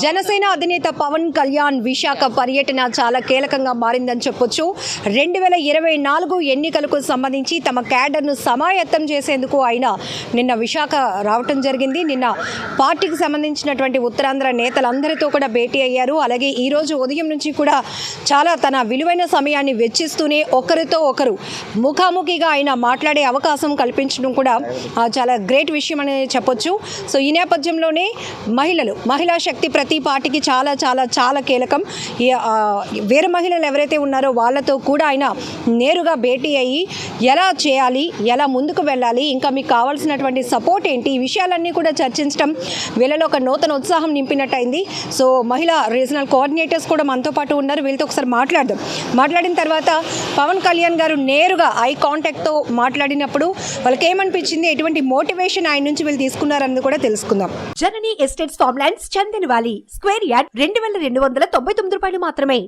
జనసేన అధినేత పవన్ కళ్యాణ్ విశాఖ పర్యటన చాలా కీలకంగా మారిందని చెప్పొచ్చు. రెండు వేల ఇరవై నాలుగు ఎన్నికలకు సంబంధించి తమ క్యాడర్ను సమాయత్తం చేసేందుకు ఆయన నిన్న విశాఖ రావటం జరిగింది. నిన్న పార్టీకి సంబంధించినటువంటి ఉత్తరాంధ్ర నేతలందరితో కూడా భేటీ అయ్యారు. అలాగే ఈరోజు ఉదయం నుంచి కూడా చాలా తన విలువైన సమయాన్ని వెచ్చిస్తూనే ఒకరితో ఒకరు ముఖాముఖిగా ఆయన మాట్లాడే అవకాశం కల్పించడం కూడా చాలా గ్రేట్ విషయం అని చెప్పొచ్చు. సో ఈ నేపథ్యంలోనే మహిళలు మహిళా శక్తి ప్రతి పార్టీకి చాలా చాలా చాలా కీలకం. వేరే మహిళలు ఎవరైతే ఉన్నారో వాళ్ళతో కూడా ఆయన నేరుగా భేటీ అయ్యి ఎలా చేయాలి ఎలా ముందుకు వెళ్ళాలి ఇంకా మీకు కావాల్సినటువంటి సపోర్ట్ ఏంటి ఈ విషయాలన్నీ కూడా చర్చించడం వీళ్ళలో ఒక నూతన ఉత్సాహం నింపినట్టయింది. సో మహిళా రీజనల్ కోఆర్డినేటర్స్ కూడా మనతో పాటు ఉన్నారు. వీళ్ళతో ఒకసారి మాట్లాడదాం. మాట్లాడిన తర్వాత పవన్ కళ్యాణ్ గారు నేరుగా ఐ కాంటాక్ట్తో మాట్లాడినప్పుడు వాళ్ళకి ఏమనిపించింది ఎటువంటి మోటివేషన్ ఆయన నుంచి వీళ్ళు తీసుకున్నారన్నది కూడా తెలుసుకుందాం. Janani estates farmlands Chandanavali. Valley square yard రెండు వేల రెండు వందల తొంభై తొమ్మిది రూపాయలు మాత్రమే.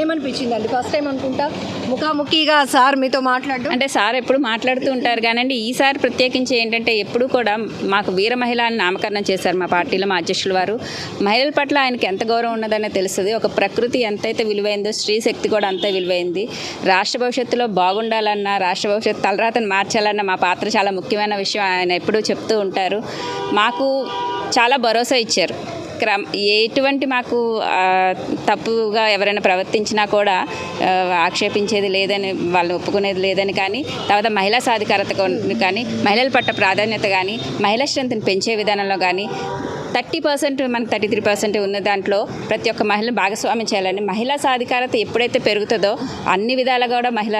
ఏమనిపించింది అండి? ఫస్ట్ టైం అనుకుంటా? ముఖాముఖిగా సార్ మీతో మాట్లాడడం. అంటే సార్ ఎప్పుడు మాట్లాడుతూ ఉంటారు కానండి ఈసారి ప్రత్యేకించి ఏంటంటే ఎప్పుడు కూడా మాకు వీర మహిళ అని నామకరణం చేశారు మా పార్టీలో మా అధ్యక్షుల వారు. మహిళల పట్ల ఆయనకి ఎంత గౌరవం ఉన్నదనే తెలుస్తుంది. ఒక ప్రకృతి ఎంతైతే విలువైందో స్త్రీ శక్తి కూడా అంతే విలువైంది. రాష్ట్ర భవిష్యత్తులో బాగుండాలన్నా రాష్ట్ర భవిష్యత్తు తలరాతను మార్చాలన్న మా పాత్ర చాలా ముఖ్యమైన విషయం ఆయన ఎప్పుడూ చెప్తూ ఉంటారు. మాకు చాలా భరోసా ఇచ్చారు. క్రమ ఎటువంటి మాకు తప్పుగా ఎవరైనా ప్రవర్తించినా కూడా ఆక్షేపించేది లేదని వాళ్ళు ఒప్పుకునేది లేదని కానీ తర్వాత మహిళా సాధికారత కానీ మహిళల పట్ల ప్రాధాన్యత కానీ మహిళా స్ట్రెంత్ని పెంచే విధానంలో కానీ థర్టీ పర్సెంట్ మనకు థర్టీ త్రీ పర్సెంట్ ఉన్న దాంట్లో ప్రతి ఒక్క మహిళను భాగస్వామ్యం చేయాలని మహిళా సాధికారత ఎప్పుడైతే పెరుగుతుందో అన్ని విధాలుగా కూడా మహిళ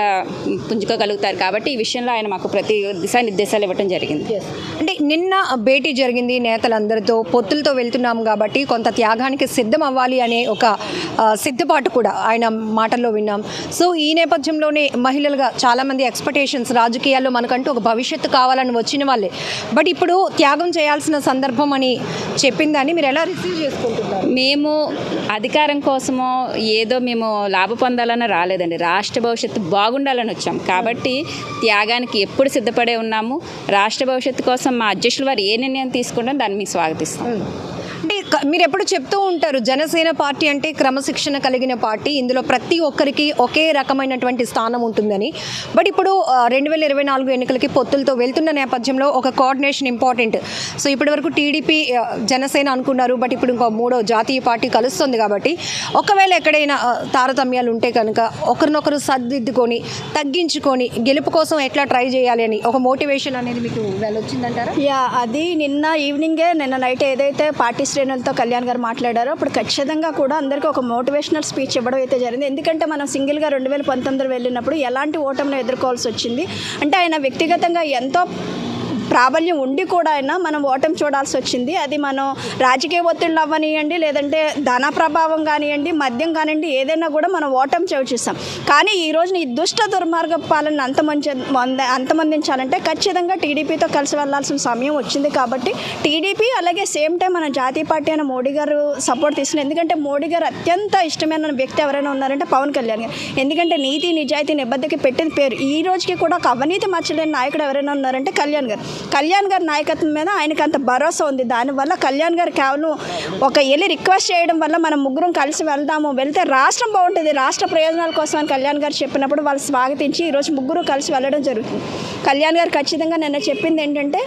పుంజుకోగలుగుతారు కాబట్టి ఈ విషయంలో ఆయన మాకు ప్రతి దిశానిర్దేశాలు ఇవ్వడం జరిగింది. అంటే నిన్న భేటీ జరిగింది నేతలందరితో పొత్తులతో వెళ్తున్నాం కాబట్టి కొంత త్యాగానికి సిద్ధం అవ్వాలి అనే ఒక సిద్ధపాటు కూడా ఆయన మాటల్లో విన్నాం. సో ఈ నేపథ్యంలోనే మహిళలుగా చాలామంది ఎక్స్పెక్టేషన్స్ రాజకీయాల్లో మనకంటూ ఒక భవిష్యత్తు కావాలని వచ్చిన వాళ్ళే. బట్ ఇప్పుడు త్యాగం చేయాల్సిన సందర్భం అని చెప్పిందని మీరు ఎలా రిసీవ్ చేసుకుంటున్నారు? మేము అధికారం కోసమో ఏదో మేము లాభ పొందాలని రాలేదండి. రాష్ట్ర భవిష్యత్తు బాగుండాలని వచ్చాం. కాబట్టి త్యాగానికి ఎప్పుడు సిద్ధపడే ఉన్నాము. రాష్ట్ర భవిష్యత్తు కోసం మా అధ్యక్షులు వారు ఏ నిర్ణయం తీసుకుంటారో దాన్ని మీకు స్వాగతిస్తాం. మీరు ఎప్పుడు చెప్తూ ఉంటారు జనసేన పార్టీ అంటే క్రమశిక్షణ కలిగిన పార్టీ ఇందులో ప్రతి ఒక్కరికి ఒకే రకమైనటువంటి స్థానం ఉంటుందని. బట్ ఇప్పుడు రెండు వేల ఇరవై నాలుగు ఎన్నికలకి పొత్తులతో వెళ్తున్న నేపథ్యంలో ఒక కోఆర్డినేషన్ ఇంపార్టెంట్ సో ఇప్పటి వరకు టీడీపీ జనసేన అనుకున్నారు బట్ ఇప్పుడు ఇంకో మూడో జాతీయ పార్టీ కలుస్తుంది కాబట్టి ఒకవేళ ఎక్కడైనా తారతమ్యాలు ఉంటే కనుక ఒకరినొకరు సర్దిద్దుకొని తగ్గించుకొని గెలుపు కోసం ఎట్లా ట్రై చేయాలి అని ఒక మోటివేషన్ అనేది మీకు వెళ్ళొచ్చిందంటారా? యా అది నిన్న ఈవినింగే నిన్న నైట్ ఏదైతే పార్టీ శ్రేణులతో కళ్యాణ్ గారు మాట్లాడారో. అప్పుడు ఖచ్చితంగా కూడా అందరికీ ఒక మోటివేషనల్ స్పీచ్ ఇవ్వడం అయితే జరిగింది. ఎందుకంటే మనం సింగిల్గా రెండు వేల పంతొమ్మిదిలో వెళ్ళినప్పుడు ఎలాంటి ఓటమిని ఎదుర్కోవాల్సి వచ్చింది? అంటే ఆయన వ్యక్తిగతంగా ఎంతో ప్రాబల్యం ఉండి కూడా అయినా మనం ఓటమి చూడాల్సి వచ్చింది. అది మనం రాజకీయ ఒత్తిళ్ళు అవ్వనియండి లేదంటే ధన ప్రభావం కానివ్వండి మద్యం కానివ్వండి ఏదైనా కూడా మనం ఓటమి చూసాం కానీ ఈ రోజున ఈ దుష్ట దుర్మార్గ పాలన అంతమంది అంతమందించాలంటే ఖచ్చితంగా టీడీపీతో కలిసి వెళ్ళాల్సిన సమయం వచ్చింది కాబట్టి టీడీపీ అలాగే సేమ్ టైం మన జాతీయ పార్టీ అయిన మోడీ గారు సపోర్ట్ తీసుకుని ఎందుకంటే మోడీ గారు అత్యంత ఇష్టమైన వ్యక్తి ఎవరైనా ఉన్నారంటే పవన్ కళ్యాణ్ గారు. ఎందుకంటే నీతి నిజాయితీ నిబద్ధకి పెట్టిన పేరు. ఈ రోజుకి కూడా ఒక అవినీతి మచ్చలేని నాయకుడు ఎవరైనా ఉన్నారంటే కళ్యాణ్ గారు. కళ్యాణ్ గారి నాయకత్వం మీద ఆయనకు అంత భరోసా ఉంది. దానివల్ల కళ్యాణ్ గారు కేవలం ఒక వెళ్ళి రిక్వెస్ట్ చేయడం వల్ల మనం ముగ్గురం కలిసి వెళ్దాము. వెళ్తే రాష్ట్రం బాగుంటుంది. రాష్ట్ర ప్రయోజనాల కోసం అని కళ్యాణ్ గారు చెప్పినప్పుడు వాళ్ళు స్వాగతించి ఈరోజు ముగ్గురు కలిసి వెళ్ళడం జరుగుతుంది. కళ్యాణ్ గారు ఖచ్చితంగా నిన్న చెప్పింది ఏంటంటే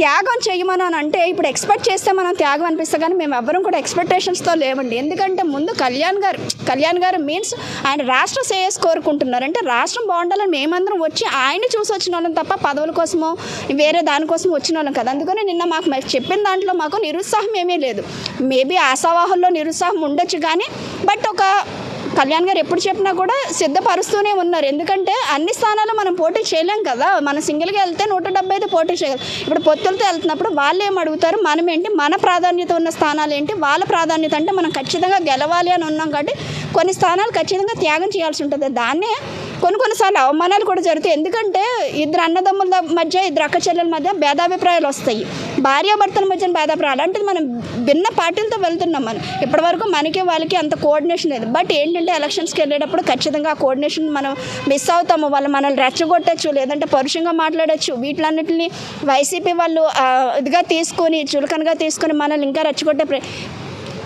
త్యాగం చేయమని అని అంటే ఇప్పుడు ఎక్స్పెక్ట్ చేస్తే మనం త్యాగం అనిపిస్తే కానీ మేము ఎవ్వరం కూడా ఎక్స్పెక్టేషన్స్తో లేవండి. ఎందుకంటే ముందు కళ్యాణ్ గారు కళ్యాణ్ గారు మీన్స్ ఆయన రాష్ట్ర శ్రేయస్ కోరుకుంటున్నారు. అంటే రాష్ట్రం బాగుండాలని మేమందరం వచ్చి ఆయన చూసి వచ్చిన వాళ్ళం తప్ప పదవుల కోసమో వేరే దానికోసం వచ్చిన వాళ్ళం కదా. అందుకని నిన్న మాకు చెప్పిన దాంట్లో మాకు నిరుత్సాహం ఏమీ లేదు. మేబీ ఆశావాహుల్లో నిరుత్సాహం ఉండొచ్చు కానీ బట్ ఒక కళ్యాణ్ గారు ఎప్పుడు చెప్పినా కూడా సిద్ధపరుస్తూనే ఉన్నారు. ఎందుకంటే అన్ని స్థానాలు మనం పోటీ చేయలేం కదా. మనం సింగిల్గా వెళ్తే నూట డెబ్బై ఐదు పోటీ చేయగలం ఇప్పుడు పొత్తులతో వెళ్తున్నప్పుడు వాళ్ళు ఏం అడుగుతారు? మనం ఏంటి? మన ప్రాధాన్యత ఉన్న స్థానాలు ఏంటి? వాళ్ళ ప్రాధాన్యత అంటే మనం ఖచ్చితంగా గెలవాలి అని ఉన్నాం కాబట్టి కొన్ని స్థానాలు ఖచ్చితంగా త్యాగం చేయాల్సి ఉంటుంది. దాన్నే కొన్ని కొన్నిసార్లు అవమానాలు కూడా జరుగుతాయి. ఎందుకంటే ఇద్దరు అన్నదమ్ముల మధ్య ఇద్దరు అక్క చెల్లెల మధ్య భేదాభిప్రాయాలు వస్తాయి. భార్యాభర్తల మధ్య భేదాభిప్రాయాలు. అలాంటిది మనం భిన్న పార్టీలతో వెళ్తున్నాం మనం. ఇప్పటివరకు మనకి వాళ్ళకి అంత కోఆర్డినేషన్ లేదు. బట్ ఏంటంటే ఎలక్షన్స్కి వెళ్ళేటప్పుడు ఖచ్చితంగా ఆ కోఆర్డినేషన్ మనం మిస్ అవుతాము. వాళ్ళు మనల్ని రెచ్చగొట్టచ్చు లేదంటే పరుషంగా మాట్లాడచ్చు. వీటిలన్నింటినీ వైసీపీ వాళ్ళు ఇదిగా తీసుకొని చులకనగా తీసుకొని మనల్ని ఇంకా రెచ్చగొట్టే ప్ర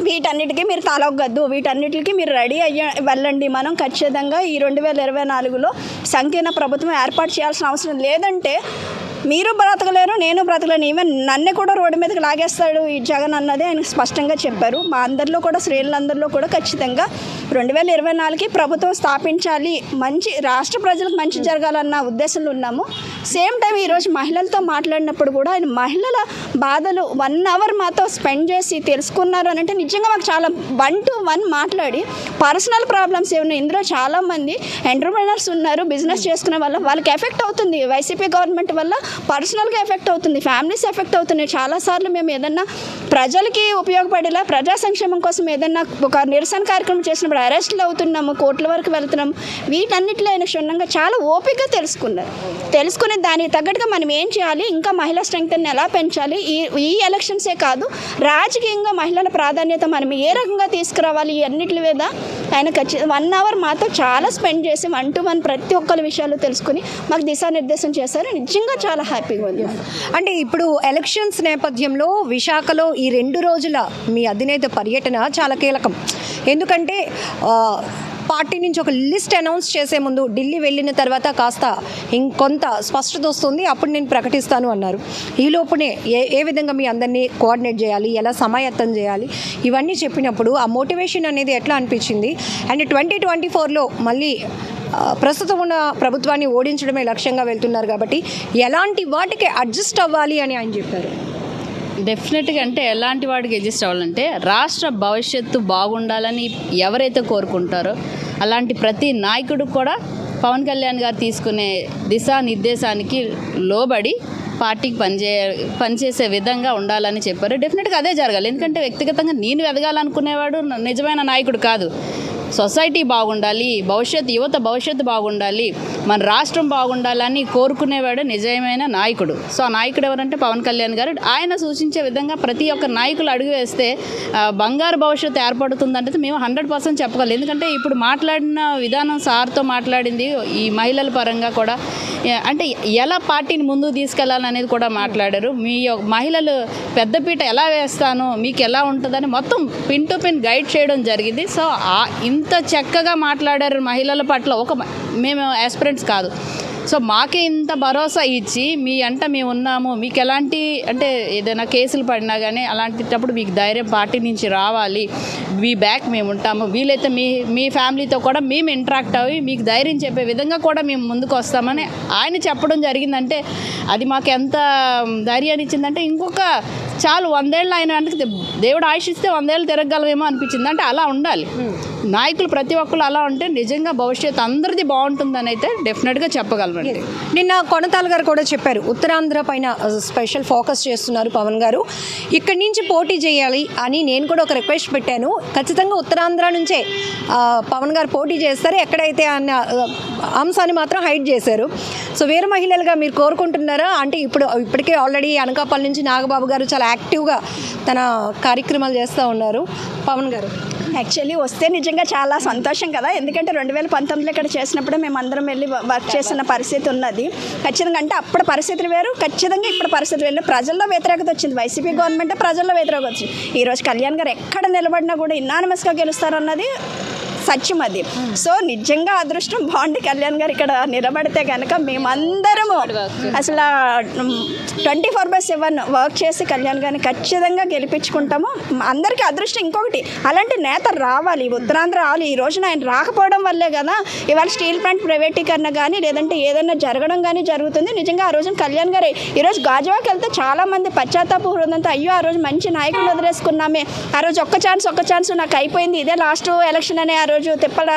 వీటన్నిటికీ మీరు తలొగ్గద్దు. వీటన్నిటికీ మీరు రెడీ అయ్య వెళ్ళండి. మనం ఖచ్చితంగా ఈ రెండు వేల ఇరవై నాలుగులో సంకీర్ణ ప్రభుత్వం ఏర్పాటు చేయాల్సిన అవసరం లేదంటే మీరు బ్రతకలేరు నేను బ్రతకలేను. ఈవెన్ నన్ను కూడా రోడ్డు మీదకి లాగేస్తాడు ఈ జగన్ అన్నది ఆయన స్పష్టంగా చెప్పారు. మా అందరిలో కూడా శ్రేణులందరిలో కూడా ఖచ్చితంగా రెండు వేల ఇరవై నాలుగుకి ప్రభుత్వం స్థాపించాలి. మంచి రాష్ట్ర ప్రజలకు మంచి జరగాలన్న ఉద్దేశంలో ఉన్నాము. సేమ్ టైం ఈరోజు మహిళలతో మాట్లాడినప్పుడు కూడా ఆయన మహిళల బాధలు వన్ అవర్ మాతో స్పెండ్ చేసి తెలుసుకున్నారు అని అంటే నిజంగా మాకు చాలా వన్ టు వన్ మాట్లాడి పర్సనల్ ప్రాబ్లమ్స్ ఏమైనా ఇందులో చాలామంది ఎంటర్ప్రైనర్స్ ఉన్నారు బిజినెస్ చేసుకునే వల్ల వాళ్ళకి ఎఫెక్ట్ అవుతుంది. వైసీపీ గవర్నమెంట్ వల్ల పర్సనల్గా ఎఫెక్ట్ అవుతుంది ఫ్యామిలీస్ ఎఫెక్ట్ అవుతున్నాయి. చాలాసార్లు మేము ఏదన్నా ప్రజలకి ఉపయోగపడేలా ప్రజా సంక్షేమం కోసం ఏదన్నా ఒక నిరసన కార్యక్రమం చేసినప్పుడు అరెస్ట్లు అవుతున్నాము కోర్టుల వరకు వెళ్తున్నాము వీటన్నిటిలో ఆయన క్షుణ్ణంగా చాలా ఓపికగా తెలుసుకున్నారు. తెలుసుకుని దానికి తగ్గట్టుగా మనం ఏం చేయాలి? ఇంకా మహిళా స్ట్రెంగ్త్ని ఎలా పెంచాలి? ఈ ఈ ఎలక్షన్సే కాదు రాజకీయంగా మహిళల ప్రాధాన్యత మనం ఏ రకంగా తీసుకురావాలి? ఇవన్నిటి అన్నిటి మీద ఆయన ఖచ్చితంగా వన్ అవర్ మాతో చాలా స్పెండ్ చేసి వన్ టు వన్ ప్రతి ఒక్కరి విషయాలు తెలుసుకుని మాకు దిశానిర్దేశం చేశారు. నిజంగా చాలా హ్యాపీగా ఉంది. అంటే ఇప్పుడు ఎలక్షన్స్ నేపథ్యంలో విశాఖలో ఈ రెండు రోజుల మీ అధినేత పర్యటన చాలా కీలకం. ఎందుకంటే పార్టీ నుంచి ఒక లిస్ట్ అనౌన్స్ చేసే ముందు ఢిల్లీ వెళ్ళిన తర్వాత కాస్త ఇంకొంత స్పష్టత వస్తుంది. అప్పుడు నేను ప్రకటిస్తాను అన్నారు. ఈ లోపునే ఏ ఏ విధంగా మీ అందరినీ కోఆర్డినేట్ చేయాలి? ఎలా సమాయత్తం చేయాలి? ఇవన్నీ చెప్పినప్పుడు ఆ మోటివేషన్ అనేది ఎట్లా అనిపించింది? అండ్ ట్వంటీ ట్వంటీ ఫోర్లో మళ్ళీ ప్రస్తుతం ఉన్న ప్రభుత్వాన్ని ఓడించడమే లక్ష్యంగా వెళ్తున్నారు కాబట్టి ఎలాంటి వాటికి అడ్జస్ట్ అవ్వాలి అని ఆయన చెప్పారు? డెఫినెట్గా అంటే ఎలాంటి వాడికి అడ్జస్ట్ అవ్వాలంటే రాష్ట్ర భవిష్యత్తు బాగుండాలని ఎవరైతే కోరుకుంటారో అలాంటి ప్రతి నాయకుడు కూడా పవన్ కళ్యాణ్ గారు తీసుకునే దిశానిర్దేశానికి లోబడి పార్టీకి పనిచే పనిచేసే విధంగా ఉండాలని చెప్పారు. డెఫినెట్గా అదే జరగాలి. ఎందుకంటే వ్యక్తిగతంగా నేను ఎదగాలనుకునేవాడు నిజమైన నాయకుడు కాదు. సొసైటీ బాగుండాలి భవిష్యత్ యువత భవిష్యత్తు బాగుండాలి మన రాష్ట్రం బాగుండాలని కోరుకునేవాడు నిజమైన నాయకుడు. సో ఆ నాయకుడు ఎవరంటే పవన్ కళ్యాణ్ గారు. ఆయన సూచించే విధంగా ప్రతి ఒక్క నాయకులు అడుగు వేస్తే బంగారు భవిష్యత్తు ఏర్పడుతుందంటే మేము హండ్రెడ్ పర్సెంట్ చెప్పగలం. ఎందుకంటే ఇప్పుడు మాట్లాడిన విధానం సార్తో మాట్లాడింది ఈ మహిళల పరంగా కూడా. అంటే ఎలా పార్టీని ముందుకు తీసుకెళ్ళాలనేది కూడా మాట్లాడారు. మీ యొక్క మహిళలు పెద్దపీట ఎలా వేస్తాను మీకు ఎలా ఉంటుందని మొత్తం పిన్ టు పిన్ గైడ్ చేయడం జరిగింది. సో ఇంత చక్కగా మాట్లాడారు మహిళల పట్ల ఒక మేము ఆస్పిరెంట్స్ కాదు. సో మాకే ఇంత భరోసా ఇచ్చి మీ అంట మేము ఉన్నాము మీకు ఎలాంటి అంటే ఏదైనా కేసులు పడినా కానీ అలాంటిటప్పుడు మీకు ధైర్యం పార్టీ నుంచి రావాలి మీ బ్యాక్ మేము ఉంటాము. వీలైతే మీ మీ ఫ్యామిలీతో కూడా మేము ఇంటరాక్ట్ అయ్యి మీకు ధైర్యం చెప్పే విధంగా కూడా మేము ముందుకు వస్తామని ఆయన చెప్పడం జరిగిందంటే అది మాకు ఎంత ధైర్యాన్ని ఇచ్చిందంటే ఇంకొక చాలు వందేళ్ళు ఆయన అంటే దేవుడు ఆశిస్తే వందేళ్ళు తిరగలమేమో అనిపించింది. అంటే అలా ఉండాలి. నాయకులు ప్రతి ఒక్కరు అలా ఉంటే నిజంగా భవిష్యత్తు అందరిది బాగుంటుందని అయితే డెఫినెట్గా నిన్న కొనతాల్ గారు కూడా చెప్పారు. ఉత్తరాంధ్ర పైన స్పెషల్ ఫోకస్ చేస్తున్నారు పవన్ గారు. ఇక్కడి నుంచి పోటీ చేయాలి అని నేను కూడా ఒక రిక్వెస్ట్ పెట్టాను. ఖచ్చితంగా ఉత్తరాంధ్ర నుంచే పవన్ గారు పోటీ చేస్తారు. ఎక్కడైతే అన్న ఆ, అంశాన్ని మాత్రం హైడ్ చేశారు. సో వేరే మహిళలుగా మీరు కోరుకుంటున్నారా? అంటే ఇప్పుడు ఇప్పటికే ఆల్రెడీ అనకాపల్లి నుంచి నాగబాబు గారు చాలా యాక్టివ్గా తన కార్యక్రమాలు చేస్తూ ఉన్నారు. పవన్ గారు. యాక్చువల్లీ వస్తే నిజంగా చాలా సంతోషం కదా. ఎందుకంటే రెండు వేల పంతొమ్మిదిలో ఇక్కడ చేసినప్పుడు మేము అందరం వెళ్ళి వర్క్ చేసిన పరిస్థితి ఉన్నది. ఖచ్చితంగా అంటే అప్పుడు పరిస్థితులు వేరు. ఖచ్చితంగా ఇప్పుడు పరిస్థితులు వేరు. ప్రజల్లో వ్యతిరేకత వచ్చింది. వైసీపీ గవర్నమెంట్ ప్రజల్లో వ్యతిరేకత వచ్చింది. ఈరోజు కళ్యాణ్ గారు ఎక్కడ నిలబడినా కూడా ఇన్నానమస్గా గెలుస్తారన్నది సత్యం అది సో నిజంగా అదృష్టం బాగుండి కళ్యాణ్ గారు ఇక్కడ నిలబడితే కనుక మేమందరము అసలు twenty four by seven work చేసి కళ్యాణ్ గారిని ఖచ్చితంగా గెలిపించుకుంటాము. అందరికీ అదృష్టం ఇంకొకటి అలాంటి నేత రావాలి ఉత్తరాంధ్ర రావాలి. ఈ రోజున ఆయన రాకపోవడం వల్లే కదా ఇవాళ స్టీల్ ప్లాంట్ ప్రైవేటీకరణ కానీ లేదంటే ఏదైనా జరగడం కానీ జరుగుతుంది. నిజంగా ఆ రోజున కళ్యాణ్ గారు ఈరోజు గాజువాకి వెళ్తే చాలా మంది పశ్చాత్తాప హృదయంతో అయ్యో ఆ రోజు మంచి నాయకులు వదిలేసుకున్నామే. ఆ రోజు ఒక్క ఛాన్స్ ఒక్క ఛాన్స్ నాకు అయిపోయింది ఇదే లాస్ట్ ఎలక్షన్ అనే ఆ రోజు తిప్పల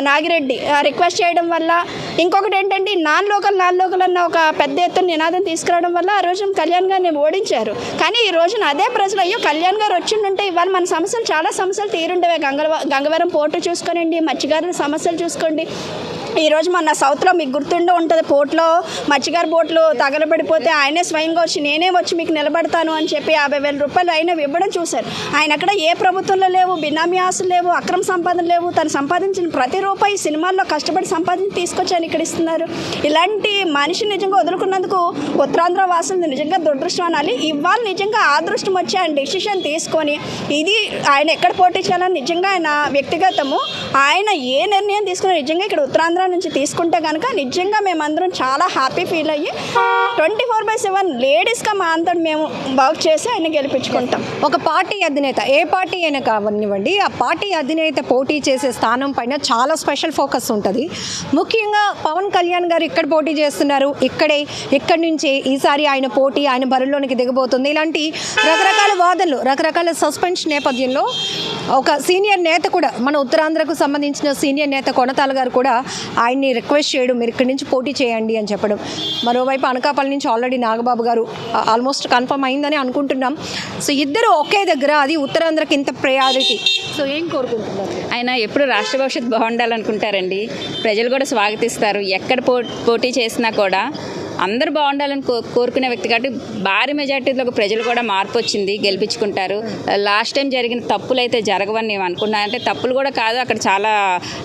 నాగిరెడ్డి రిక్వెస్ట్ చేయడం వల్ల ఇంకొకటి ఏంటంటే నాన్ లోకల్ నాన్ లోకల్ అన్న ఒక పెద్ద ఎత్తున నినాదం తీసుకురావడం వల్ల ఆ రోజు కళ్యాణ్ గారిని ఓడించారు. కానీ ఈ రోజున అదే ప్రజలు అయ్యో కళ్యాణ్ గారు వచ్చిండుంటే ఇవాళ మన సమస్యలు చాలా సమస్యలు తీరుండేవే. గంగవ గంగవరం పోర్టు చూసుకోనండి మత్స్యకారుల సమస్యలు చూసుకోండి. ఈ రోజు మన సౌత్లో మీకు గుర్తుండే ఉంటుంది పోర్ట్లో మత్స్యగారి బోట్లు తగలబడిపోతే ఆయనే స్వయంగా వచ్చి నేనే వచ్చి మీకు నిలబడతాను అని చెప్పి యాభై వేల రూపాయలు ఆయన ఇవ్వడం చూశారు. ఆయన అక్కడ ఏ ప్రభుత్వంలో లేవు బినామీ ఆస్తులు లేవు అక్రమ సంపాదన లేవు తను సంపాదించిన ప్రతి రూపాయి సినిమాల్లో కష్టపడి సంపాదించి తీసుకొచ్చాను ఇక్కడ ఇస్తున్నారు. ఇలాంటి మనిషి నిజంగా వదులుకున్నందుకు ఉత్తరాంధ్ర వాసులు నిజంగా దురదృష్టం అనాలి. ఇవాళ నిజంగా ఆదృష్టం వచ్చి ఆయన డిసిషన్ తీసుకొని ఇది ఆయన ఎక్కడ పోటీ చేయాలని నిజంగా ఆయన వ్యక్తిగతము ఆయన ఏ నిర్ణయం తీసుకున్నా నిజంగా ఇక్కడ ఉత్తరాంధ్ర నుంచి తీసుకుంటే కనుక నిజంగా మేమందరం చాలా హ్యాపీ ఫీల్ అయ్యి ట్వంటీ ఫోర్ బై సెవెన్ లేడీస్గా మా అంతా మేము వర్క్ చేసి ఆయన గెలిపించుకుంటాం. ఒక పార్టీ అధినేత ఏ పార్టీ అయినా కావనివ్వండి ఆ పార్టీ అధినేత పోటీ చేసే స్థానం పైన చాలా స్పెషల్ ఫోకస్ ఉంటుంది. ముఖ్యంగా పవన్ కళ్యాణ్ గారు ఇక్కడ పోటీ చేస్తున్నారు. ఇక్కడే ఇక్కడి నుంచి ఈసారి ఆయన పోటీ ఆయన బరిలోనికి దిగబోతుంది. ఇలాంటి రకరకాల వాదనలు రకరకాల సస్పెన్స్ నేపథ్యంలో ఒక సీనియర్ నేత కూడా మన ఉత్తరాంధ్రకు సంబంధించిన సీనియర్ నేత కొనతాల గారు కూడా ఆయన్ని రిక్వెస్ట్ చేయడం మీరు ఇక్కడి నుంచి పోటీ చేయండి అని చెప్పడం. మరోవైపు అనకాపల్లి నుంచి ఆల్రెడీ నాగబాబు గారు ఆల్మోస్ట్ కన్ఫర్మ్ అయిందని అనుకుంటున్నాం. సో ఇద్దరు ఒకే దగ్గర అది ఉత్తరాంధ్రకి ఇంత ప్రయారిటీ సో ఏం కోరుకుంటున్నారు? ఆయన ఎప్పుడు రాష్ట్ర భవిష్యత్ బాగుండాలనుకుంటారండి. ప్రజలు కూడా స్వాగతిస్తారు. ఎక్కడ పో పోటీ చేసినా కూడా అందరూ బాగుండాలని కో కోరుకునే వ్యక్తి కాబట్టి భారీ మెజార్టీలో ప్రజలు కూడా మార్పు వచ్చింది గెలిపించుకుంటారు. లాస్ట్ టైం జరిగిన తప్పులు అయితే జరగవని నేను అనుకున్నాను అంటే తప్పులు కూడా కాదు అక్కడ చాలా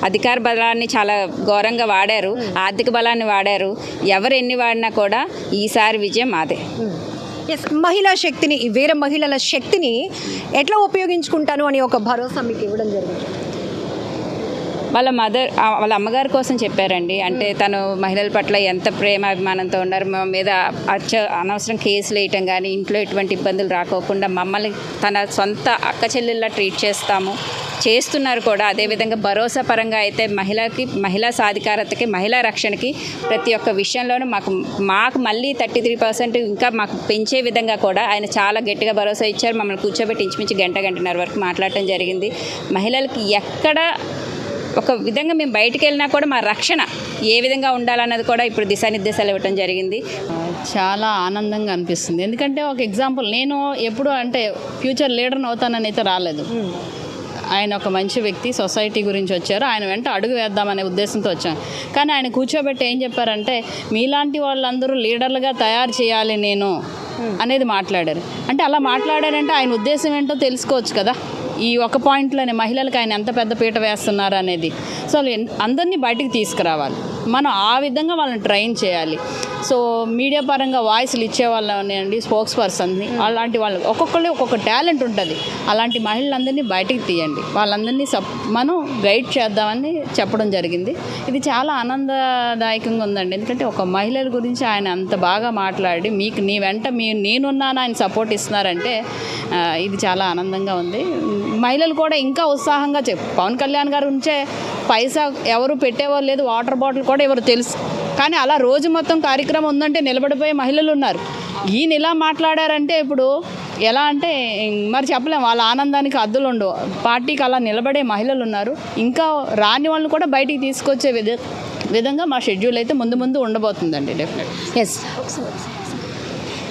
అధికార బలాన్ని చాలా ఘోరంగా వాడారు ఆర్థిక బలాన్ని వాడారు. ఎవరు ఎన్ని వాడినా కూడా ఈసారి విజయం మాదే ఎస్ మహిళా శక్తిని వేరే మహిళల శక్తిని ఎట్లా ఉపయోగించుకుంటాను అని ఒక భరోసా మీకు ఇవ్వడం జరిగింది? వాళ్ళ మదర్ వాళ్ళ అమ్మగారి కోసం చెప్పారండి. అంటే తను మహిళల పట్ల ఎంత ప్రేమ అభిమానంతో ఉన్నారు. మా మీద అచ్చ అనవసరం కేసులు వేయటం కానీ ఇంట్లో ఎటువంటి ఇబ్బందులు రాకోకుండా మమ్మల్ని తన సొంత అక్క చెల్లెల్లా ట్రీట్ చేస్తాము. చేస్తున్నారు కూడా. అదేవిధంగా భరోసా పరంగా అయితే మహిళకి మహిళా సాధికారతకి మహిళా రక్షణకి ప్రతి ఒక్క విషయంలోనూ మాకు మాకు మళ్ళీ థర్టీ త్రీ పర్సెంట్ ఇంకా మాకు పెంచే విధంగా కూడా ఆయన చాలా గట్టిగా భరోసా ఇచ్చారు. మమ్మల్ని కూర్చోబెట్టి ఇంచుమించు గంట గంటన్నర వరకు మాట్లాడటం జరిగింది. మహిళలకి ఎక్కడ ఒక విధంగా మేము బయటికి వెళ్ళినా కూడా మా రక్షణ ఏ విధంగా ఉండాలన్నది కూడా ఇప్పుడు దిశానిర్దేశాలు ఇవ్వటం జరిగింది. చాలా ఆనందంగా అనిపిస్తుంది. ఎందుకంటే ఒక ఎగ్జాంపుల్ నేను ఎప్పుడు అంటే ఫ్యూచర్ లీడర్ని అవుతానని అయితే రాలేదు. ఆయన ఒక మంచి వ్యక్తి సొసైటీ గురించి వచ్చారు. ఆయన వెంట అడుగు వేద్దామనే ఉద్దేశంతో వచ్చాను కానీ ఆయన కూర్చోబెట్టి ఏం చెప్పారంటే మీలాంటి వాళ్ళందరూ లీడర్లుగా తయారు చేయాలి నేను అనేది మాట్లాడారు. అంటే అలా మాట్లాడారంటే ఆయన ఉద్దేశం ఏంటో తెలుసుకోవచ్చు కదా. ఈ ఒక పాయింట్లోనే మహిళలకు ఆయన ఎంత పెద్ద పీట వేస్తున్నారు అనేది. సో అందరినీ బయటికి తీసుకురావాలి. మనం ఆ విధంగా వాళ్ళని ట్రైన్ చేయాలి. సో మీడియా పరంగా వాయిస్లు ఇచ్చే వాళ్ళని స్పోక్స్ పర్సన్ని అలాంటి వాళ్ళు ఒక్కొక్కళ్ళు ఒక్కొక్క టాలెంట్ ఉంటుంది. అలాంటి మహిళలందరినీ బయటికి తీయండి. వాళ్ళందరినీ సప్ మనం గైడ్ చేద్దామని చెప్పడం జరిగింది. ఇది చాలా ఆనందదాయకంగా ఉందండి. ఎందుకంటే ఒక మహిళల గురించి ఆయన అంత బాగా మాట్లాడి మీకు నీ వెంట మీ నేనున్నాను ఆయన సపోర్ట్ ఇస్తున్నారంటే ఇది చాలా ఆనందంగా ఉంది. మహిళలు కూడా ఇంకా ఉత్సాహంగా చెప్పు పవన్ కళ్యాణ్ గారు ఉంచే పైసా ఎవరు పెట్టేవారు లేదు వాటర్ బాటిల్ కూడా ఎవరు తెలుసు. కానీ అలా రోజు మొత్తం కార్యక్రమం ఉందంటే నిలబడిపోయే మహిళలు ఉన్నారు. ఈయన ఇలా మాట్లాడారంటే ఇప్పుడు ఎలా అంటే మరి చెప్పలేం వాళ్ళ ఆనందానికి అద్దులు ఉండవు పార్టీకి అలా నిలబడే మహిళలు ఉన్నారు. ఇంకా రాని వాళ్ళు కూడా బయటికి తీసుకొచ్చే విధ విధంగా మా షెడ్యూల్ అయితే ముందు ముందు ఉండబోతుందండి డెఫినెట్ ఎస్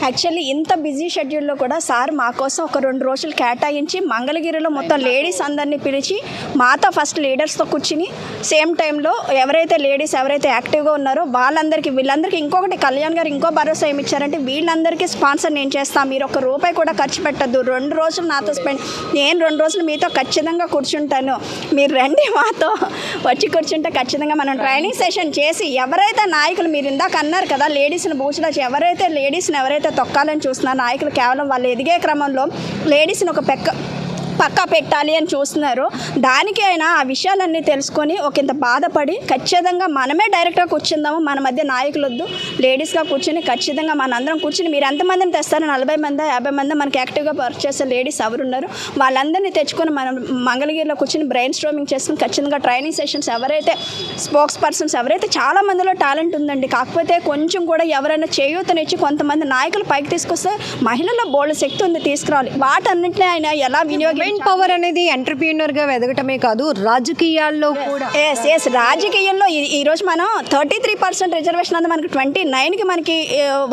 యాక్చువల్లీ ఇంత బిజీ షెడ్యూల్లో కూడా సార్ మా కోసం ఒక రెండు రోజులు కేటాయించి మంగళగిరిలో మొత్తం లేడీస్ అందరినీ పిలిచి మాతో ఫస్ట్ లీడర్స్తో కూర్చుని సేమ్ టైంలో ఎవరైతే లేడీస్ ఎవరైతే యాక్టివ్గా ఉన్నారో వాళ్ళందరికీ వీళ్ళందరికీ ఇంకొకటి కళ్యాణ్ గారు ఇంకో భరోసా ఏమి ఇచ్చారంటే వీళ్ళందరికీ స్పాన్సర్ నేను చేస్తాను మీరు ఒక రూపాయి కూడా ఖర్చు పెట్టద్దు రెండు రోజులు నాతో స్పెండ్ నేను రెండు రోజులు మీతో ఖచ్చితంగా కూర్చుంటాను మీరు రండి మాతో వచ్చి కూర్చుంటే ఖచ్చితంగా మనం ట్రైనింగ్ సెషన్ చేసి ఎవరైతే నాయకులు మీరు ఇందాక అన్నారు కదా లేడీస్ని బూచిలో ఎవరైతే లేడీస్ని ఎవరైతే తొక్కాలని చూస్తున్నారు నాయకులు కేవలం వాళ్ళు ఎదిగే క్రమంలో లేడీస్ని ఒక పెక్క పక్కా పెట్టాలి అని చూస్తున్నారు. దానికి ఆయన ఆ విషయాలన్నీ తెలుసుకొని ఒక ఇంత బాధపడి ఖచ్చితంగా మనమే డైరెక్ట్గా కూర్చుందాము. మన మధ్య నాయకులు వద్దు. లేడీస్గా కూర్చుని ఖచ్చితంగా మనందరం కూర్చుని మీరు ఎంతమందిని తెస్తారు? నలభై మంది? యాభై మంది? మనకి యాక్టివ్గా వర్క్ చేసే లేడీస్ ఎవరున్నారు? వాళ్ళందరినీ తెచ్చుకొని మనం మంగళగిరిలో కూర్చుని బ్రెయిన్ స్ట్రోమింగ్ చేసుకుని ఖచ్చితంగా ట్రైనింగ్ సెషన్స్ ఎవరైతే స్పోక్స్ పర్సన్స్ ఎవరైతే చాలా మందిలో టాలెంట్ ఉందండి కాకపోతే కొంచెం కూడా ఎవరైనా చేయూతనిచ్చి కొంతమంది నాయకులు పైకి తీసుకొస్తే మహిళల్లో బోల్డ్ శక్తి ఉంది తీసుకురావాలి. వాటన్నింటినీ ఆయన ఎలా వినియోగం మెయిన్ పవర్ అనేది ఎంటర్ప్రీనర్గా ఎదగటమే కాదు రాజకీయాల్లో కూడా. ఎస్ ఎస్ రాజకీయాల్లో ఈ- ఈరోజు మనం థర్టీ త్రీ పర్సెంట్ రిజర్వేషన్ అంతా మనకి ట్వంటీ నైన్కి మనకి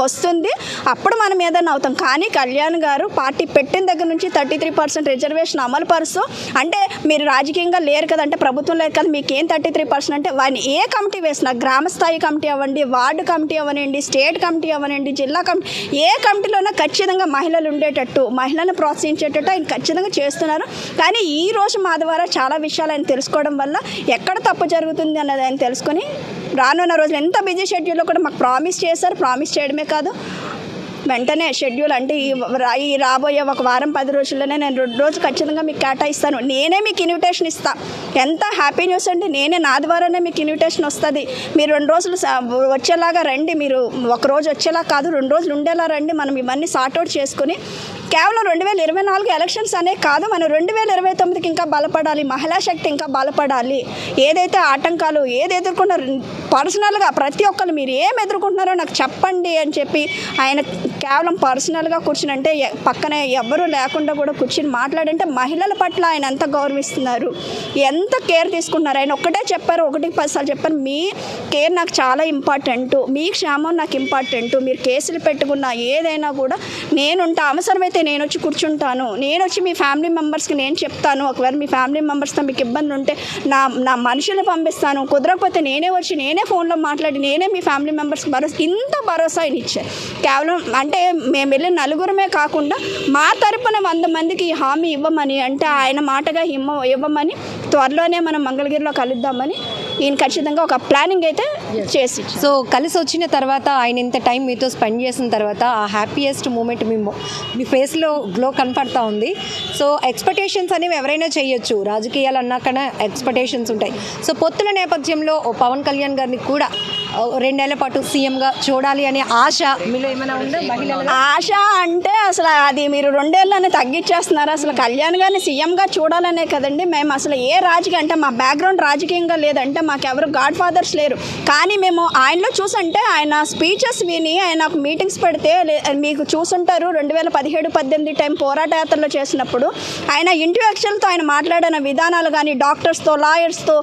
వస్తుంది. అప్పుడు మనం ఏదైనా అవుతాం. కానీ కళ్యాణ్ గారు పార్టీ పెట్టిన దగ్గర నుంచి థర్టీ త్రీ పర్సెంట్ రిజర్వేషన్ అమలు పరుస్తూ అంటే మీరు రాజకీయంగా లేరు కదా అంటే ప్రభుత్వం లేదు కదా మీకు ఏం థర్టీ త్రీ పర్సెంట్ అంటే వాడిని ఏ కమిటీ వేసినా గ్రామ స్థాయి కమిటీ అవ్వండి వార్డు కమిటీ అవ్వనండి స్టేట్ కమిటీ అవ్వనండి జిల్లా కమిటీ ఏ కమిటీలోనే ఖచ్చితంగా మహిళలు ఉండేటట్టు మహిళలను ప్రోత్సహించేటట్టు ఆయన ఖచ్చితంగా చేస్తూ చేస్తున్నారు. కానీ ఈ రోజు మా ద్వారా చాలా విషయాలు ఆయన తెలుసుకోవడం వల్ల ఎక్కడ తప్పు జరుగుతుంది అన్నది ఆయన తెలుసుకొని రానున్న రోజులు ఎంత బిజీ షెడ్యూల్లో కూడా మాకు ప్రామిస్ చేశారు. ప్రామిస్ చేయడమే కాదు వెంటనే షెడ్యూల్ అంటే ఈ రాబోయే ఒక వారం పది రోజుల్లోనే నేను రెండు రోజులు ఖచ్చితంగా మీకు కేటాయిస్తాను. నేనే మీకు ఇన్విటేషన్ ఇస్తా. ఎంత హ్యాపీ న్యూస్ అండి నేనే నా ద్వారానే మీకు ఇన్విటేషన్ వస్తుంది. మీరు రెండు రోజులు స- వచ్చేలాగా రండి. మీరు ఒక రోజు వచ్చేలా కాదు రెండు రోజులు ఉండేలా రండి. మనం ఇవన్నీ సార్ట్అవుట్ చేసుకుని కేవలం రెండు వేల ఇరవై నాలుగు ఎలక్షన్స్ అనే కాదు మనం రెండు వేల ఇరవై తొమ్మిదికి ఇంకా బలపడాలి. మహిళా శక్తి ఇంకా బలపడాలి. ఏదైతే ఆటంకాలు ఏది ఎదుర్కొన్నారు పర్సనల్గా ప్రతి ఒక్కరు మీరు ఏం ఎదుర్కొంటున్నారో నాకు చెప్పండి అని చెప్పి ఆయన కేవలం పర్సనల్గా కూర్చుని అంటే పక్కన పక్కనే ఎవ్వరూ లేకుండా కూడా కూర్చుని మాట్లాడంటే మహిళల పట్ల ఆయన ఎంత గౌరవిస్తున్నారు? ఎంత కేర్ తీసుకుంటున్నారు? ఆయన ఒకటే చెప్పారు ఒకటి పదిసార్లు చెప్పారు మీ కేర్ నాకు చాలా ఇంపార్టెంట్ మీ క్షేమం నాకు ఇంపార్టెంట్ మీరు కేసులు పెట్టుకున్న ఏదైనా కూడా నేనుంటా అవసరమైతే నేను వచ్చి కూర్చుంటాను నేను వచ్చి మీ ఫ్యామిలీ మెంబర్స్కి నేను చెప్తాను ఒకవేళ మీ ఫ్యామిలీ మెంబర్స్తో మీకు ఇబ్బంది ఉంటే నా నా మనుషుల్ని పంపిస్తాను కుదరకపోతే నేనే వచ్చి నేనే ఫోన్లో మాట్లాడి నేనే మీ ఫ్యామిలీ మెంబర్స్కి భరోసా ఇంత భరోసా ఆయన ఇచ్చారు కేవలం అంటే మేము వెళ్ళి నలుగురమే కాకుండా మా తరపున వంద మందికి హామీ ఇవ్వమని అంటే ఆయన మాటగా ఇమ్మ ఇవ్వమని త్వరలోనే మనం మంగళగిరిలో కలుద్దామని ఈయన ఖచ్చితంగా ఒక ప్లానింగ్ అయితే చేసి. సో కలిసి వచ్చిన తర్వాత ఆయన ఇంత టైం మీతో స్పెండ్ చేసిన తర్వాత ఆ హ్యాపీయెస్ట్ మూమెంట్ మీ మొ- ఫేస్లో గ్లో కనపడతా ఉంది. సో ఎక్స్పెక్టేషన్స్ అనేవి ఎవరైనా చేయొచ్చు. రాజకీయాలు అన్నాకనే ఎక్స్పెక్టేషన్స్ ఉంటాయి. సో పొత్తుల నేపథ్యంలో పవన్ కళ్యాణ్ గారిని కూడా రెండేళ్ళ పాటు సీఎంగా చూడాలి అనే ఆశ మీలో ఏమైనా ఉందా? ఆశ అంటే అసలు అది మీరు రెండేళ్ళని తగ్గించేస్తున్నారు. అసలు కళ్యాణ్ గారిని సీఎంగా చూడాలనే కదండి. మేము అసలు ఏ రాజకీయ అంటే మా బ్యాక్గ్రౌండ్ రాజకీయంగా లేదంటే మాకెవరు గాడ్ ఫాదర్స్ లేరు. కానీ మేము ఆయనలో చూసంటే ఆయన స్పీచెస్ విని ఆయన మీటింగ్స్ పెడితే లే- మీకు చూసుంటారు. రెండు వేల పదిహేడు పద్దెనిమిది టైం పోరాట యాత్రలో చేసినప్పుడు ఆయన ఇంటలెక్చువల్తో ఆయన మాట్లాడిన విధానాలు కానీ డాక్టర్స్తో లాయర్స్తో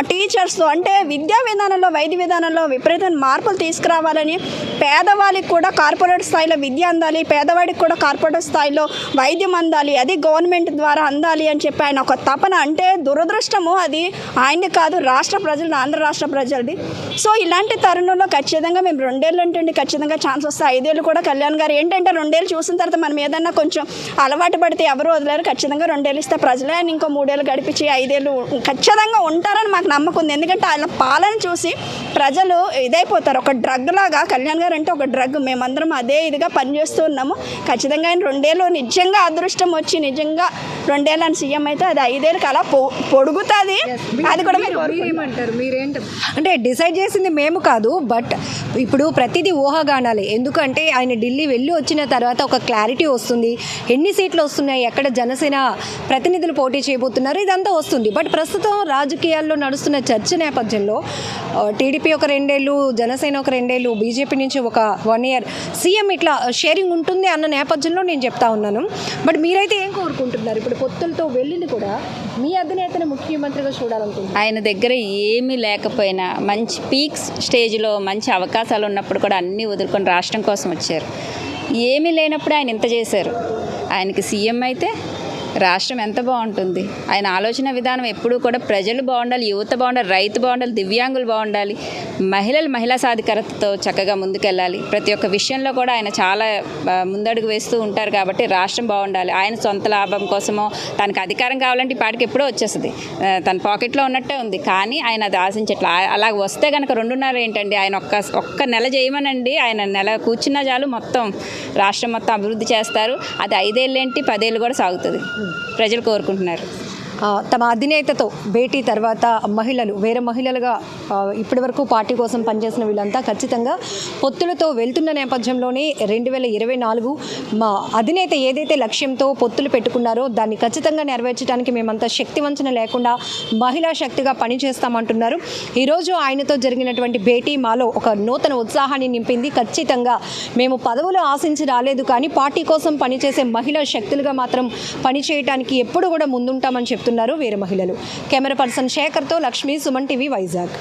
టీచర్స్తో అంటే విద్యా విధానంలో వైద్య విధానంలో విపరీతమైన మార్పులు తీసుకురావాలని పేదవాళ్ళకి కూడా కార్పొరేట్ స్థాయిలో విద్య అందాలి పేదవాడికి కూడా కార్పొరేట్ స్థాయిలో వైద్యం అందాలి అది గవర్నమెంట్ ద్వారా అందాలి అని చెప్పి ఆయన ఒక తపన అంటే దురదృష్టము అది ఆయన్ని కాదు రాష్ట్ర ప్రజలు ఆంధ్ర రాష్ట్ర ప్రజలది. సో ఇలాంటి తరుణంలో ఖచ్చితంగా మేము రెండేళ్ళు అంటే ఖచ్చితంగా ఛాన్స్ వస్తే ఐదేళ్ళు కూడా కళ్యాణ్ గారు. ఏంటంటే రెండేళ్ళు చూసిన తర్వాత మనం ఏదన్నా కొంచెం అలవాటు పడితే ఎవరు వదిలేరు. ఖచ్చితంగా రెండేళ్ళు ఇస్తే ప్రజలే ఆయన ఇంకో మూడేళ్ళు గడిపించి ఐదేళ్ళు ఖచ్చితంగా ఉంటారని మాకు నమ్మకం ఉంది. ఎందుకంటే ఆయన పాలన చూసి ప్రజలు ఇదైపోతారు. ఒక డ్రగ్ లాగా కళ్యాణ్ గారు అంటే ఒక డ్రగ్. మేమందరం అదే ఇదిగా పనిచేస్తూ ఉన్నాము. ఖచ్చితంగా ఆయన రెండేళ్ళు నిజంగా అదృష్టం వచ్చి నిజంగా రెండేళ్ళని సీఎం అయితే అది ఐదేళ్ళకి అలా పొ పొడుగుతుంది. అది కూడా మీరు మీరేమంటారు మీరేంట? అంటే డిసైడ్ చేసింది మేము కాదు బట్ ఇప్పుడు ప్రతిదీ ఊహాగానాలే. ఎందుకంటే ఆయన ఢిల్లీ వెళ్ళి వచ్చిన తర్వాత ఒక క్లారిటీ వస్తుంది. ఎన్ని సీట్లు వస్తున్నాయి? ఎక్కడ జనసేన ప్రతినిధులు పోటీ చేయబోతున్నారు? ఇదంతా వస్తుంది. బట్ ప్రస్తుతం రాజకీయాల్లో నడుస్తున్న చర్చ నేపథ్యంలో టీడీపీ ఒక రెండేళ్ళు జనసేన ఒక రెండేళ్ళు బీజేపీ నుంచి ఒక వన్ ఇయర్ సీఎం ఇట్లా షేరింగ్ ఉంటుంది అన్న నేపథ్యంలో నేను చెప్తా ఉన్నాను. బట్ మీరైతే ఏం కోరుకుంటున్నారు? ఇప్పుడు పొత్తులతో వెళ్ళింది కూడా మీ అధినేతను ముఖ్యమంత్రిగా చూడాలనుకుంటున్నారు. ఆయన దగ్గర ఏమీ లేకపోయినా మంచి పీక్స్ స్టేజ్లో మంచి అవకాశాలు ఉన్నప్పుడు కూడా అన్నీ వదులుకొని రాష్ట్రం కోసం వచ్చారు. ఏమీ లేనప్పుడు ఆయన ఇంత చేశారు. ఆయనకి సీఎం అయితే రాష్ట్రం ఎంత బాగుంటుంది? ఆయన ఆలోచన విధానం ఎప్పుడూ కూడా ప్రజలు బాగుండాలి యువత బాగుండాలి రైతు బాగుండాలి దివ్యాంగులు బాగుండాలి. మహిళలు మహిళా సాధికారతతో చక్కగా ముందుకెళ్ళాలి. ప్రతి ఒక్క విషయంలో కూడా ఆయన చాలా ముందడుగు వేస్తూ ఉంటారు కాబట్టి రాష్ట్రం బాగుండాలి. ఆయన సొంత లాభం కోసమో తనకు అధికారం కావాలంటే ఈ పాటికి ఎప్పుడో వచ్చేస్తుంది. తన పాకెట్లో ఉన్నట్టే ఉంది. కానీ ఆయన అది ఆశించట్లా. అలా వస్తే కనుక రెండున్నర ఏంటండి? ఆయన ఒక్క ఒక్క నెల చేయమనండి. ఆయన నెల కూర్చున్నా చాలు మొత్తం రాష్ట్రం మొత్తం అభివృద్ధి చేస్తారు. అది ఐదేళ్ళేంటి? పదేళ్ళు కూడా సాగుతుంది. ప్రజలు కోరుకుంటున్నారు. తమ అధినేతతో భేటీ తర్వాత మహిళలు వేరే మహిళలుగా ఇప్పటివరకు ఇప్పటి వరకు పార్టీ కోసం పనిచేసిన వీళ్ళంతా ఖచ్చితంగా పొత్తులతో వెళ్తున్న నేపథ్యంలోనే రెండు వేల ఇరవై నాలుగు మా అధినేత ఏదైతే లక్ష్యంతో పొత్తులు పెట్టుకున్నారో దాన్ని ఖచ్చితంగా నెరవేర్చడానికి మేమంతా శక్తి వంచన లేకుండా మహిళా శక్తిగా పనిచేస్తామంటున్నారు. ఈరోజు ఆయనతో జరిగినటువంటి భేటీ మాలో ఒక నూతన ఉత్సాహాన్ని నింపింది. ఖచ్చితంగా మేము పదవులు ఆశించి రాలేదు కానీ పార్టీ కోసం పనిచేసే మహిళా శక్తులుగా మాత్రం పనిచేయడానికి ఎప్పుడు కూడా ముందుంటామని చెప్పి చెప్తున్నారు వేరే మహిళలు. కెమెరా పర్సన్ శేఖర్తో లక్ష్మి సుమన్ టీవీ వైజాగ్.